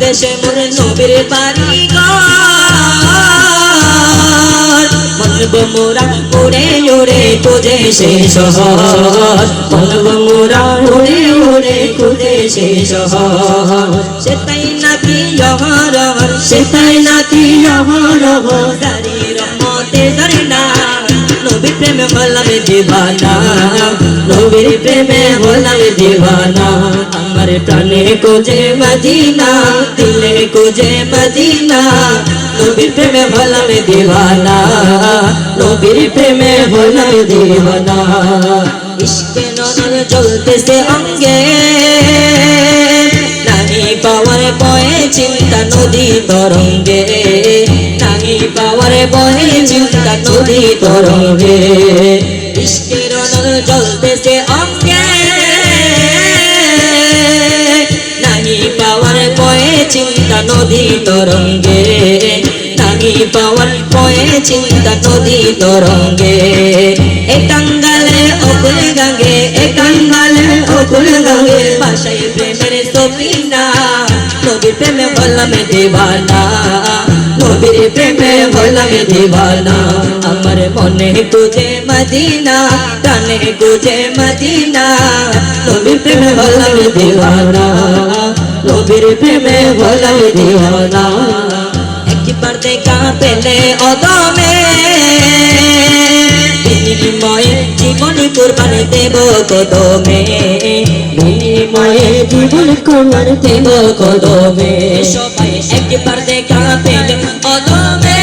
দেশে মোর নবীর বাড়ি মনব মোরা উড়ে উড়ে খুঁজে সে শহর। মোরা উড়ে উড়ে খুঁজে সে শহর। সেটাই নাকি জহর সেটাই নাকি না নবীর প্রেমে হলাম দিবানা। নবীর প্রেমে হলাম দিবানা। আমার প্রাণে কোজে মদিনা। দিলে কোজে মদিনা নবীর প্রেমে হলাম দিবানা নবীর প্রেমে হলাম দিবানা ইশকে নজর জ্বলতেছে অঙ্গে নামি পাওয়ার বয়ে চিন্তা নদী তরঙ্গে নামি পাওয়ার বয়ে চিন্তা নদী তরঙ্গে ইশকের নজর জ্বলতেছে অঙ্গে নামি পাওয়ার বয়ে চিন্তা নদী তরঙ্গে নামি পাওয়ার বয়ে চিন্তা নদী তরঙ্গে। এ টাঙ্গালে অকুল গঙ্গে, এ টাঙ্গালে অকুল ভাষায় প্রেমের প্রেমে বললাম দিবানা। প্রেমে বললাম দিবানা। আমার মনে মদিনা, প্রাণে গুজে মদিনা। নবীর প্রেমে বললাম দিবানা। নবীর প্রেমে বললাম দিবানা একবার দেখা পেলে অদমে। বিনিময়ে জীবন কোরবানি দেব কদমে। বিনিময়ে জীবন কোরবানি দেব কদমে। সবাই একবার দেখা পেলে অদমে।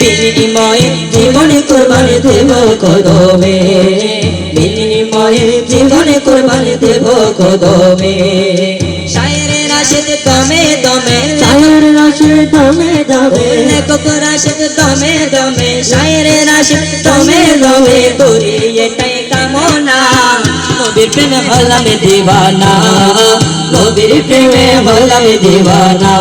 বিনিময়ে জীবন কোরবানি দেব কদমে। জীবন কোরবানি দেব কদমে। শায়ের রাশেদ দমে দমে। চায়ের রাশে দমে দমে। লেখক রাশেদ দমে দমে। শায়ের রাশেদ দমে দমে। তোরি এটাই কামনা। নবীর প্রেমে হলাম দিবানা। নবীর প্রেমে হলাম দিবানা।